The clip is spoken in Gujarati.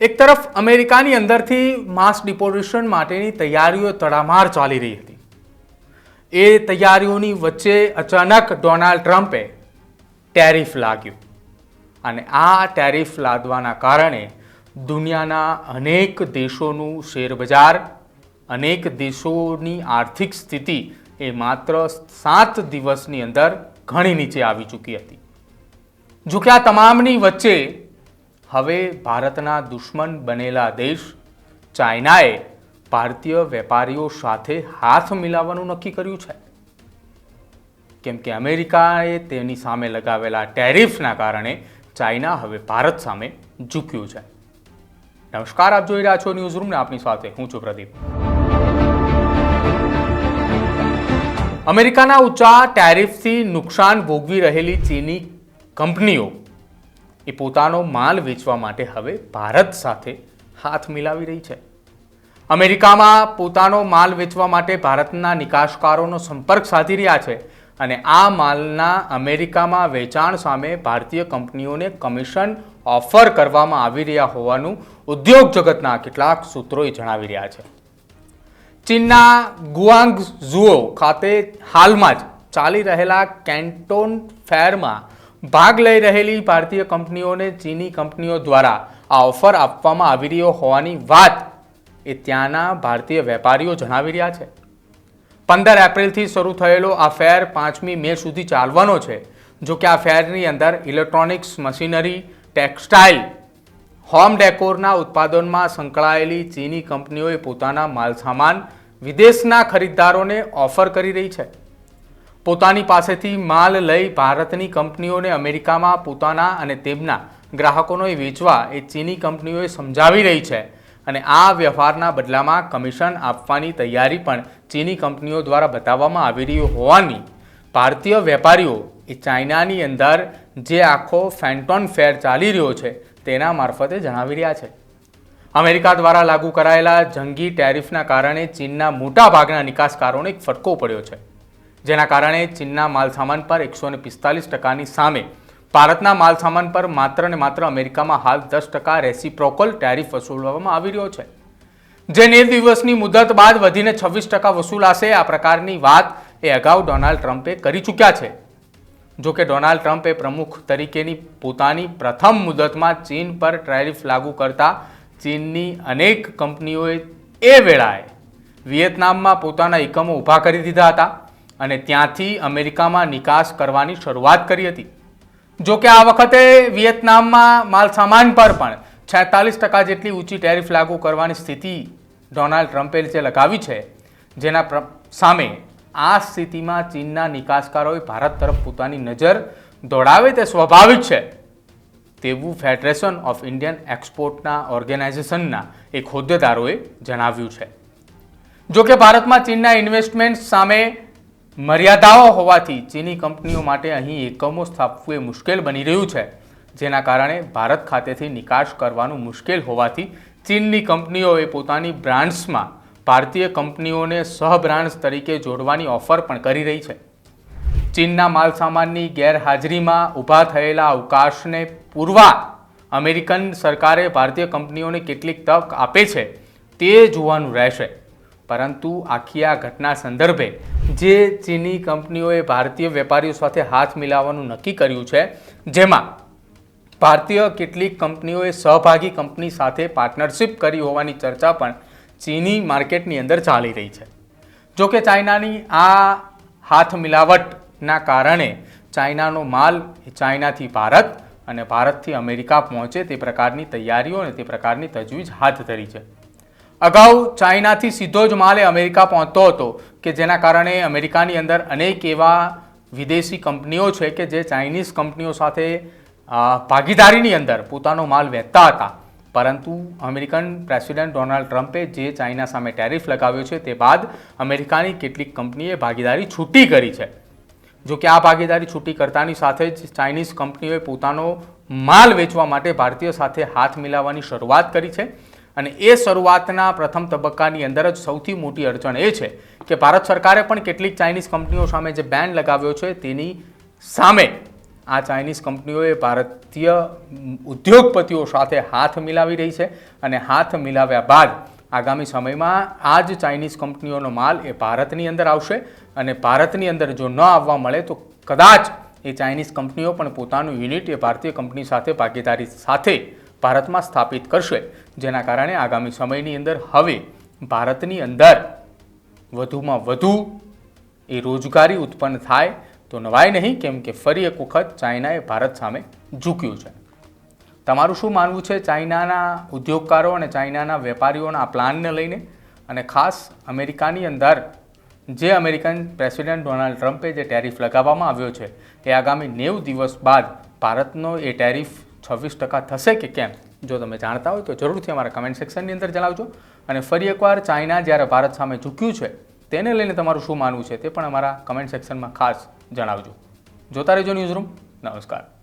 એક તરફ અમેરિકાની અંદરથી માસ ડિપોઝિશન માટેની તૈયારીઓ તડામાર ચાલી રહી હતી. એ તૈયારીઓની વચ્ચે અચાનક ડોનાલ્ડ ટ્રમ્પે ટેરિફ લાગ્યું અને આ ટેરિફ લાદવાના કારણે દુનિયાના અનેક દેશોનું શેરબજાર, અનેક દેશોની આર્થિક સ્થિતિ એ માત્ર સાત દિવસની અંદર ઘણી નીચે આવી ચૂકી હતી. જોકે આ તમામની વચ્ચે હવે ભારતના દુશ્મન બનેલા દેશ ચાઇનાએ ભારતીય વેપારીઓ સાથે હાથ મિલાવવાનું નક્કી કર્યું છે. કેમ કે અમેરિકાએ તેની સામે લગાવેલા ટેરિફના કારણે ચાઇના હવે ભારત સામે ઝૂક્યું છે. નમસ્કાર, આપ જોઈ રહ્યા છો ન્યૂઝ રૂમને આપની સાથે હું છું પ્રદીપ. અમેરિકાના ઊંચા ટેરિફથી નુકસાન ભોગવી રહેલી ચીની કંપનીઓ એ પોતાનો માલ વેચવા માટે હવે ભારત સાથે હાથ મિલાવી રહી છે. અમેરિકામાં પોતાનો માલ વેચવા માટે ભારતના નિકાસકારોનો સંપર્ક સાધી રહ્યા છે અને આ માલના અમેરિકામાં વેચાણ સામે ભારતીય કંપનીઓને કમિશન ઓફર કરવામાં આવી રહ્યા હોવાનું ઉદ્યોગ જગતના કેટલાક સૂત્રોએ જણાવી રહ્યા છે. ચીનના ગુઆંગ ઝુઓ ખાતે હાલમાં જ ચાલી રહેલા કેન્ટોન ફેરમાં ભાગ લઈ રહેલી ભારતીય કંપનીઓને ચીની કંપનીઓ દ્વારા આ ઓફર આપવામાં આવી રહ્યો હોવાની વાત એ ત્યાંના ભારતીય વેપારીઓ જણાવી રહ્યા છે. પંદર એપ્રિલથી શરૂ થયેલો આ ફેર પાંચમી મે સુધી ચાલવાનો છે. જો કે આ ફેરની અંદર ઇલેક્ટ્રોનિક્સ મશીનરી, ટેક્સટાઇલ, હોમ ડેકોરના ઉત્પાદનમાં સંકળાયેલી ચીની કંપનીઓએ પોતાના માલસામાન વિદેશના ખરીદદારોને ઓફર કરી રહી છે. પોતાની પાસેથી માલ લઈ ભારતની કંપનીઓને અમેરિકામાં પોતાના અને તેમના ગ્રાહકોને વેચવા એ ચીની કંપનીઓએ સમજાવી રહી છે. અને આ વ્યવહારના બદલામાં કમિશન આપવાની તૈયારી પણ ચીની કંપનીઓ દ્વારા બતાવવામાં આવી રહી હોવાની ભારતીય વેપારીઓ એ ચાઇનાની અંદર જે આખો ફેન્ટોન ફેર ચાલી રહ્યો છે તેના મારફતે જણાવી રહ્યા છે. અમેરિકા દ્વારા લાગુ કરાયેલા જંગી ટેરિફના કારણે ચીનના મોટા ભાગના નિકાસકારોને ફટકો પડ્યો છે. જેના કારણે ચીનના માલસામાન પર એકસો ને પિસ્તાલીસ ટકાની સામે ભારતના માલસામાન પર માત્ર ને માત્ર અમેરિકામાં હાલ દસ ટકા રેસીપ્રોકલ ટેરિફ વસૂલવામાં આવી રહ્યો છે. જે નેવ દિવસની મુદત બાદ વધીને છવ્વીસ ટકા વસૂલાશે આ પ્રકારની વાત એ અગાઉ ડોનાલ્ડ ટ્રમ્પે કરી ચૂક્યા છે. જો કે ડોનાલ્ડ ટ્રમ્પે પ્રમુખ તરીકેની પોતાની પ્રથમ મુદતમાં ચીન પર ટેરિફ લાગુ કરતા ચીનની અનેક કંપનીઓએ એ વેળાએ વિયેતનામમાં પોતાના એકમો ઊભા કરી દીધા હતા. અને ત્યાંથી અમેરિકામાં નિકાસ કરવાની શરૂઆત કરી હતી. જો કે આ વખતે વિયેતનામમાં માલ સામાન પર પણ છેતાલીસ ટકા જેટલી ઊંચી ટેરિફ લાગુ કરવાની સ્થિતિ ડોનાલ્ડ ટ્રમ્પે જે લગાવી છે, જેના સામે આ સ્થિતિમાં ચીનના નિકાસકારોએ ભારત તરફ પોતાની નજર દોડાવે તે સ્વાભાવિક છે. તેવું ફેડરેશન ઓફ ઇન્ડિયન એક્સપોર્ટના ઓર્ગેનાઇઝેશનના એક હોદ્દેદારોએ જણાવ્યું છે. જો કે ભારતમાં ચીનના ઇન્વેસ્ટમેન્ટ સામે મર્યાદાઓ હોવાથી ચીની કંપનીઓ માટે અહીં એકમો સ્થાપવું એ મુશ્કેલ બની રહ્યું છે. જેના કારણે ભારત ખાતેથી નિકાસ કરવાનું મુશ્કેલ હોવાથી ચીનની કંપનીઓએ પોતાની બ્રાન્ડ્સમાં ભારતીય કંપનીઓને સહ બ્રાન્ડ્સ તરીકે જોડવાની ઓફર પણ કરી રહી છે. ચીનના માલસામાનની ગેરહાજરીમાં ઊભા થયેલા અવકાશને પૂરવા અમેરિકન સરકારે ભારતીય કંપનીઓને કેટલીક તક આપે છે તે જોવાનું રહેશે. પરંતુ આખી આ ઘટના સંદર્ભે જે ચીની કંપનીઓએ ભારતીય વેપારીઓ સાથે હાથ મિલાવવાનું નક્કી કર્યું છે, જેમાં ભારતીય કેટલીક કંપનીઓએ સહભાગી કંપની સાથે પાર્ટનરશિપ કરી હોવાની ચર્ચા પણ ચીની માર્કેટની અંદર ચાલી રહી છે. જોકે ચાઇનાની આ હાથ મિલાવટના કારણે ચાઇનાનો માલ ચાઇનાથી ભારત અને ભારતથી અમેરિકા પહોંચે તે પ્રકારની તૈયારીઓ અને તે પ્રકારની તજવીજ હાથ ધરી છે. અગાઉ ચાઇનાથી સીધો જ માલ એ અમેરિકા પહોંચતો હતો કે જેના કારણે અમેરિકાની અંદર અનેક એવા વિદેશી કંપનીઓ છે કે જે ચાઇનીઝ કંપનીઓ સાથે ભાગીદારીની અંદર પોતાનો માલ વહેતા હતા. પરંતુ અમેરિકન પ્રેસિડેન્ટ ડોનાલ્ડ ટ્રમ્પે જે ચાઇના સામે ટેરિફ લગાવ્યો છે તે બાદ અમેરિકાની કેટલીક કંપનીએ ભાગીદારી છૂટી કરી છે. જો કે આ ભાગીદારી છૂટી કરતાની સાથે જ ચાઇનીઝ કંપનીઓએ પોતાનો માલ વેચવા માટે ભારતીય સાથે હાથ મિલાવવાની શરૂઆત કરી છે. અને એ શરૂઆતના પ્રથમ તબક્કાની અંદર જ સૌથી મોટી અડચણ એ છે કે ભારત સરકારે પણ કેટલીક ચાઇનીઝ કંપનીઓ સામે જે બેન લગાવ્યો છે, તેની સામે આ ચાઇનીઝ કંપનીઓએ ભારતીય ઉદ્યોગપતિઓ સાથે હાથ મિલાવી રહી છે અને હાથ મિલાવ્યા બાદ આગામી સમયમાં આ જ ચાઇનીઝ કંપનીઓનો માલ એ ભારતની અંદર આવશે અને ભારતની અંદર જો ન આવવા મળે તો કદાચ એ ચાઇનીઝ કંપનીઓ પણ પોતાનું યુનિટ એ ભારતીય કંપની સાથે ભાગીદારી સાથે ભારતમાં સ્થાપિત કરશે. જેના કારણે આગામી સમયની અંદર હવે ભારતની અંદર વધુમાં વધુ એ રોજગારી ઉત્પન્ન થાય તો નવાય નહીં, કેમ કે ફરી એક વખત ચાઇનાએ ભારત સામે ઝૂક્યું છે. તમારું શું માનવું છે ચાઇનાના ઉદ્યોગકારો અને ચાઇનાના વેપારીઓના આ પ્લાનને લઈને? અને ખાસ અમેરિકાની અંદર જે અમેરિકન પ્રેસિડેન્ટ ડોનાલ્ડ ટ્રમ્પે જે ટેરિફ લગાવવામાં આવ્યો છે, એ આગામી નેવું દિવસ બાદ ભારતનો એ ટેરિફ છવ્વીસ ટકા થશે કે કેમ? જો તમે જાણતા હોય તો જરૂરથી અમારા કમેન્ટ સેક્શનની અંદર જણાવજો. અને ફરી એકવાર ચાઇના જ્યારે ભારત સામે ઝૂક્યું છે, તેને લઈને તમારું શું માનવું છે તે પણ અમારા કમેન્ટ સેક્શનમાં ખાસ જણાવજો. જોતા રહેજો ન્યૂઝરૂમ નમસ્કાર.